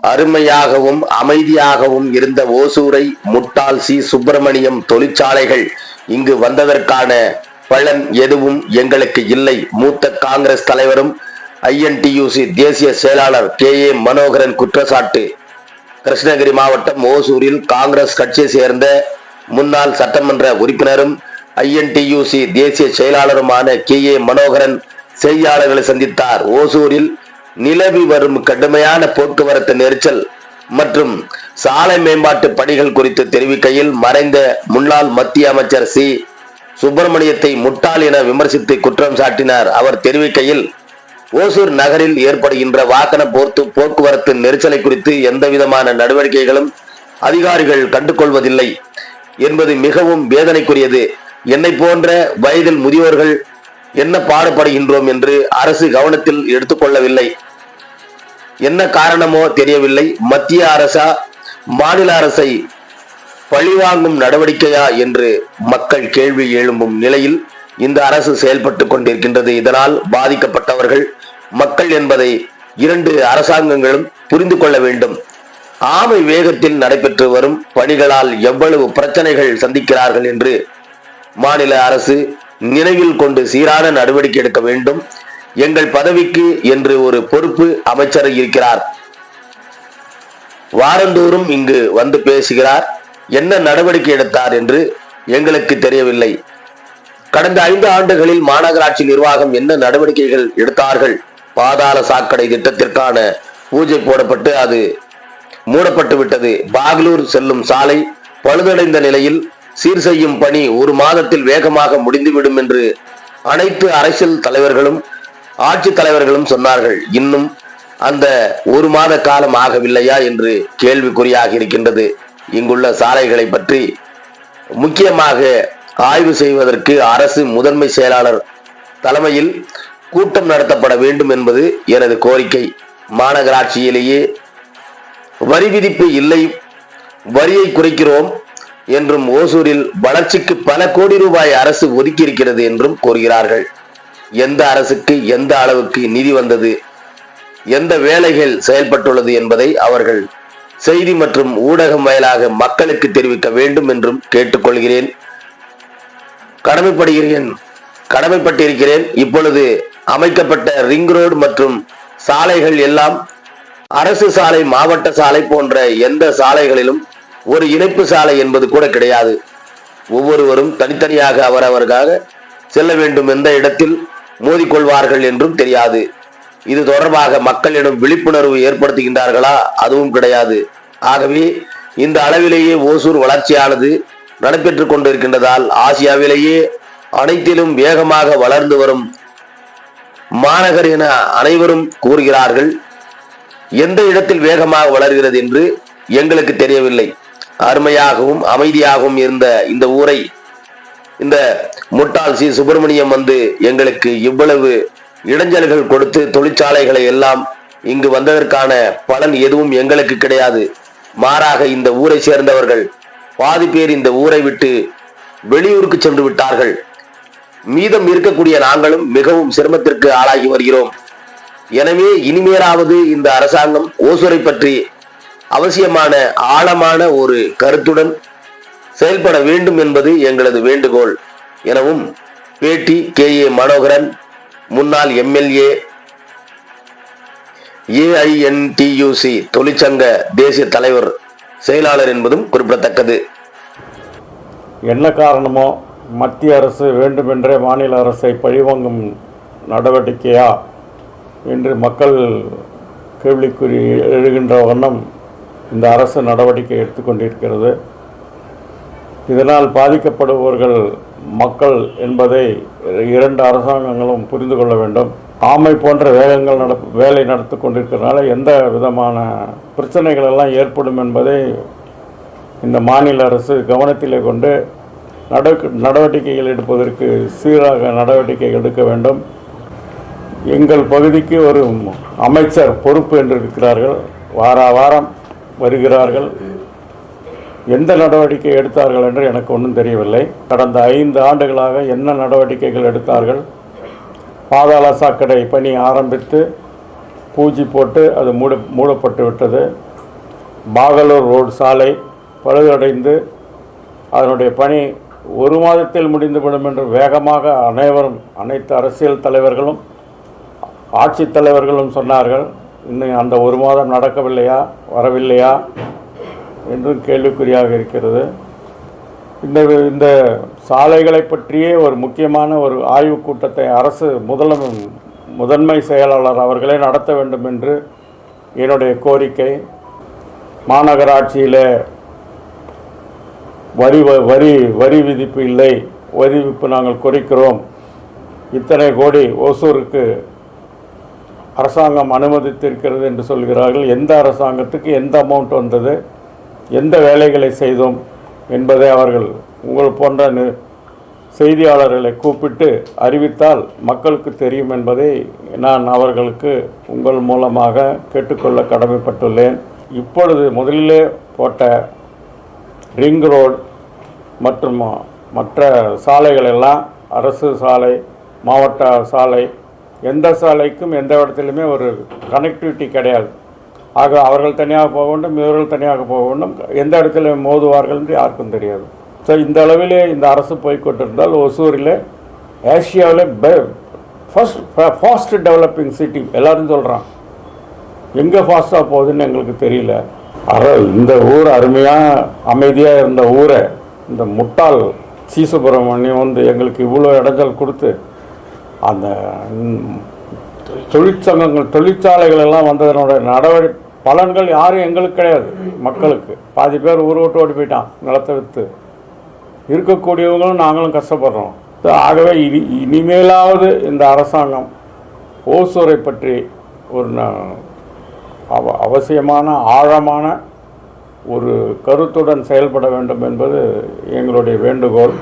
அருமையாகவும் அமைதியாகவும் இருந்த ஓசூரை முட்டாள் சி. சுப்பிரமணியம் தொழிற்சாலைகள் இங்கு வந்ததற்கான பலன் எதுவும் எங்களுக்கு இல்லை. மூத்த காங்கிரஸ் தலைவரும் ஐஎன்டியூசி தேசிய செயலாளர் கே. ஏ. மனோகரன் குற்றச்சாட்டு. கிருஷ்ணகிரி மாவட்டம் ஓசூரில் காங்கிரஸ் கட்சியை சேர்ந்த முன்னாள் சட்டமன்ற உறுப்பினரும் ஐஎன்டியூசி தேசிய செயலாளருமான கே. ஏ. மனோகரன் செய்தியாளர்களை சந்தித்தார். ஓசூரில் நிலவி வரும் கடுமையான போக்குவரத்து நெரிசல் மற்றும் சாலை மேம்பாட்டு பணிகள் குறித்து தெரிவிக்கையில் மறைந்த முன்னாள் மத்திய அமைச்சர் சி. சுப்பிரமணியத்தை முட்டாள் என விமர்சித்து குற்றம் சாட்டினார். அவர் தெரிவிக்கையில் ஓசூர் நகரில் ஏற்படுகின்ற வாகன போர்த்து போக்குவரத்து நெரிசலை குறித்து எந்தவிதமான நடவடிக்கைகளும் அதிகாரிகள் கண்டுகொள்வதில்லை. என்பது மிகவும் வேதனைக்குரியது. என்னை போன்ற வயதில் முதியோர்கள் என்ன பாடுபடுகின்றோம் என்று அரசு கவனத்தில் எடுத்துக்கொள்ளவில்லை. என்ன காரணமோ தெரியவில்லை. மத்திய அரசா மாநில அரசை பழிவாங்கும் நடவடிக்கையா என்று மக்கள் கேள்வி எழும்பும் நிலையில் இந்த அரசு செயல்பட்டு கொண்டிருக்கின்றது. இதனால் பாதிக்கப்பட்டவர்கள் மக்கள் என்பதை இரண்டு அரசாங்கங்களும் புரிந்து கொள்ள வேண்டும். ஆமை வேகத்தில் நடைபெற்று வரும் பணிகளால் எவ்வளவு பிரச்சனைகள் சந்திக்கிறார்கள் என்று மாநில அரசு நினைவில் கொண்டு சீரான நடவடிக்கை எடுக்க வேண்டும். எங்கள் பதவிக்கு என்று ஒரு பொறுப்பு அமைச்சர் இருக்கிறார். வாரந்தோறும் இங்கு வந்து பேசுகிறார். என்ன நடவடிக்கை எடுத்தார் என்று எங்களுக்கு தெரியவில்லை. கடந்த ஐந்து ஆண்டுகளில் மாநகராட்சி நிர்வாகம் என்ன நடவடிக்கைகள் எடுத்தார்கள்? பாதாள சாக்கடை திட்டத்திற்கான பூஜை போடப்பட்டு அது மூடப்பட்டு விட்டது. பாகலூர் செல்லும் சாலை பழுதடைந்த நிலையில் சீர் செய்யும் பணி ஒரு மாதத்தில் வேகமாக முடிந்துவிடும் என்று அனைத்து அரசியல் தலைவர்களும் ஆட்சி தலைவர்களும் சொன்னார்கள். இன்னும் அந்த ஒரு மாத காலம் ஆகவில்லையா என்று கேள்விக்குறியாக இருக்கின்றது. இங்குள்ள சாலைகளை பற்றி முக்கியமாக ஆய்வு செய்வதற்கு அரசு முதன்மை செயலாளர் தலைமையில் கூட்டம் நடத்தப்பட வேண்டும் என்பது எனது கோரிக்கை. மாநகராட்சியிலேயே வரி விதிப்பு இல்லை வரியை குறைக்கிறோம் என்றும் ஓசூரில் வளர்ச்சிக்கு பல கோடி ரூபாய் அரசு ஒதுக்கி இருக்கிறது என்றும் கூறுகிறார்கள். எந்த அரசுக்கு எந்த அளவுக்கு நிதி வந்தது எந்த வேலைகள் செயல்பட்டுள்ளது என்பதை அவர்கள் செய்தி மற்றும் ஊடகம் வாயிலாக மக்களுக்கு தெரிவிக்க வேண்டும் என்றும் கேட்டுக்கொள்கிறேன். கடமைப்படுகிறேன் கடமைப்பட்டிருக்கிறேன். இப்பொழுது அமைக்கப்பட்ட ரிங் ரோடு மற்றும் சாலைகள் எல்லாம் அரசு சாலை மாவட்ட சாலை போன்ற எந்த சாலைகளிலும் ஒரு இணைப்பு சாலை என்பது கூட கிடையாது. ஒவ்வொருவரும் தனித்தனியாக அவரவர்காக செல்ல வேண்டும் எந்த இடத்தில் மோதிக்கொள்வார்கள் என்றும் தெரியாது. இது தொடர்பாக மக்களிடம் விழிப்புணர்வு ஏற்படுத்துகின்றார்களா? அதுவும் கிடையாது. ஆகவே இந்த அளவிலேயே ஓசூர் வளர்ச்சியானது நடைபெற்றுக் கொண்டிருக்கின்றதால் ஆசியாவிலேயே அனைத்திலும் வேகமாக வளர்ந்து வரும் மாநகர் என அனைவரும் கூறுகிறார்கள். எந்த இடத்தில் வேகமாக வளர்கிறது என்று எங்களுக்கு தெரியவில்லை. அருமையாகவும் அமைதியாகவும் இருந்த இந்த ஊரை இந்த முட்டாள் சி. சுப்பிரமணியம் வந்து எங்களுக்கு இவ்வளவு இடைஞ்சல்கள் கொடுத்து தொழிற்சாலைகளை எல்லாம் இங்கு வந்ததற்கான பலன் எதுவும் எங்களுக்கு கிடையாது. மாறாக இந்த ஊரை சேர்ந்தவர்கள் பாதி பேர் இந்த ஊரை விட்டு வெளியூருக்கு சென்று விட்டார்கள். மீதம் இருக்கக்கூடிய நாங்களும் மிகவும் சிரமத்திற்கு ஆளாகி வருகிறோம். எனவே இனிமேலாவது இந்த அரசாங்கம் ஓசூரை பற்றி அவசியமான ஆழமான ஒரு கருத்துடன் செயல்பட வேண்டும் என்பது எங்களது வேண்டுகோள் எனவும் பேட்டி கே ஏ மனோகரன் முன்னாள் எம்எல்ஏ ஏஐஎன்டியூசி தொழிற்சங்க தேசிய தலைவர் செயலாளர் என்பதும் குறிப்பிடத்தக்கது. என்ன காரணமோ மத்திய அரசு வேண்டுமென்றே மாநில அரசை பழிவாங்கும் நடவடிக்கையா? என்று மக்கள் கேள்விக்குறி எழுகின்ற வண்ணம் இந்த அரசு நடவடிக்கை எடுத்துக்கொண்டிருக்கிறது. இதனால் பாதிக்கப்படுபவர்கள் மக்கள் என்பதை இரண்டு அரசாங்கங்களும் புரிந்து கொள்ள வேண்டும். ஆமை போன்ற வேகங்கள் நட வேலை நடத்தி கொண்டிருக்கிறதுனால எந்த விதமான பிரச்சனைகள் எல்லாம் ஏற்படும் என்பதை இந்த மாநில அரசு கவனத்திலே கொண்டு நடவடிக்கைகள் எடுப்பதற்கு சீராக நடவடிக்கை எடுக்க வேண்டும். எங்கள் பகுதிக்கு ஒரு அமைச்சர் பொறுப்பு என்று இருக்கிறார்கள் வார வாரம் வருகிறார்கள். எந்த நடவடிக்கை எடுத்தார்கள் என்று எனக்கு ஒன்றும் தெரியவில்லை. கடந்த ஐந்து ஆண்டுகளாக என்ன நடவடிக்கைகள் எடுத்தார்கள்? பாதாள சாக்கடை பணி ஆரம்பித்து பூஜி போட்டு அது மூட மூடப்பட்டு விட்டது. பாகலூர் ரோடு சாலை பழுதடைந்து அதனுடைய பணி ஒரு மாதத்தில் முடிந்துவிடும் என்று வேகமாக அனைவரும் அனைத்து அரசியல் தலைவர்களும் ஆட்சித் தலைவர்களும் சொன்னார்கள் இன்னும் அந்த ஒரு மாதம் நடக்கவில்லையா? வரவில்லையா? என்றும் கேள்விக்குறியாக இருக்கிறது. இந்த இந்த சாலைகளை பற்றியே ஒரு முக்கியமான ஒரு ஆய்வுக் கூட்டத்தை அரசு முதல முதன்மை செயலாளர் அவர்களே நடத்த வேண்டும் என்று என்னுடைய கோரிக்கை. மாநகராட்சியில் வரி வ- வரி வரி விதிப்பு இல்லை. வரி விதிப்பு நாங்கள் குறைக்கிறோம் இத்தனை கோடி ஓசூருக்கு அரசாங்கம் அனுமதித்திருக்கிறது என்று சொல்கிறார்கள். எந்த அரசாங்கத்துக்கு எந்த அமௌண்ட் வந்தது? எந்த வேலைகளை செய்தோம் என்பதை அவர்கள் உங்கள் போன்ற நி- செய்தியாளர்களை கூப்பிட்டு அறிவித்தால் மக்களுக்கு தெரியும் என்பதை நான் அவர்களுக்கு உங்கள் மூலமாக கேட்டுக்கொள்ள கடமைப்பட்டுள்ளேன். இப்பொழுது முதலிலே போட்ட ரிங் ரோடு மற்றும் மற்ற சாலைகளெல்லாம் அரசு சாலை மாவட்ட சாலை எந்த சாலைக்கும் எந்த இடத்துலையுமே ஒரு கனெக்டிவிட்டி கிடையாது. ஆக அவர்கள் தனியாக போக வேண்டும் இவர்கள் தனியாக போக வேண்டும் எந்த இடத்துல மோதுவார்கள் என்று யாருக்கும் தெரியாது. ஸோ இந்த அளவிலே இந்த அரசு போய்க்கொண்டிருந்தால் ஒசூரில் ஏஷியாவில் பெ ஃபர்ஸ்ட் ஃபாஸ்ட் டெவலப்பிங் சிட்டி எல்லாரும் சொல்கிறான் எங்கே ஃபாஸ்ட்டாக போகுதுன்னு எங்களுக்கு தெரியல. அற இந்த ஊர் அருமையாக அமைதியாக இருந்த ஊரை இந்த முட்டாள் சி சுப்பிரமணியம் வந்து எங்களுக்கு இவ்வளோ இடைஞ்சல் கொடுத்து அந்த தொழிற்சங்கங்கள் தொழிற்சாலைகள் எல்லாம் வந்ததனுடைய நடவடிக்கை பலன்கள் யாரும் எங்களுக்கு கிடையாது மக்களுக்கு. பாதி பேர் ஊர் விட்டு ஓடி போயிட்டான் நிலத்தை விற்று இருக்கக்கூடியவங்களும் நாங்களும் கஷ்டப்படுறோம். ஆகவே இனி இனிமேலாவது இந்த அரசாங்கம் ஓசூரை பற்றி ஒரு ந- அவ அவசியமான ஆழமான ஒரு கருத்துடன் செயல்பட வேண்டும் என்பது எங்களுடைய வேண்டுகோள்.